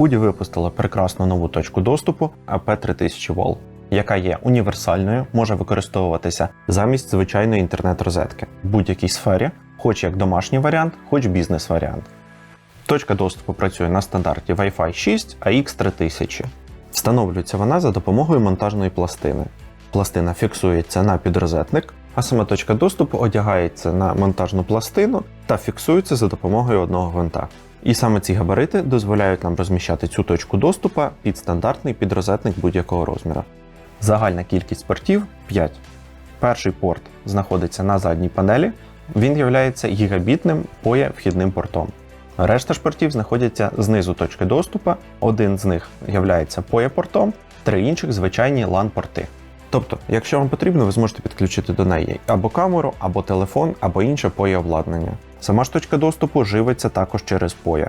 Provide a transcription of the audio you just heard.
Куді випустила прекрасну нову точку доступу AP3000 Wall, яка є універсальною, може використовуватися замість звичайної інтернет-розетки в будь-якій сфері, хоч як домашній варіант, хоч бізнес-варіант. Точка доступу працює на стандарті Wi-Fi 6 AX3000. Встановлюється вона за допомогою монтажної пластини. Пластина фіксується на підрозетник, а сама точка доступу одягається на монтажну пластину та фіксується за допомогою одного гвинта. І саме ці габарити дозволяють нам розміщати цю точку доступу під стандартний підрозетник будь-якого розміру. Загальна кількість портів 5. Перший порт знаходиться на задній панелі, він є гігабітним POE вхідним портом. Решта ж портів знаходяться знизу точки доступу, один з них є POE портом, три інших звичайні LAN-порти. Тобто, якщо вам потрібно, ви зможете підключити до неї або камеру, або телефон, або інше POE обладнання. Сама ж точка доступу живиться також через POE.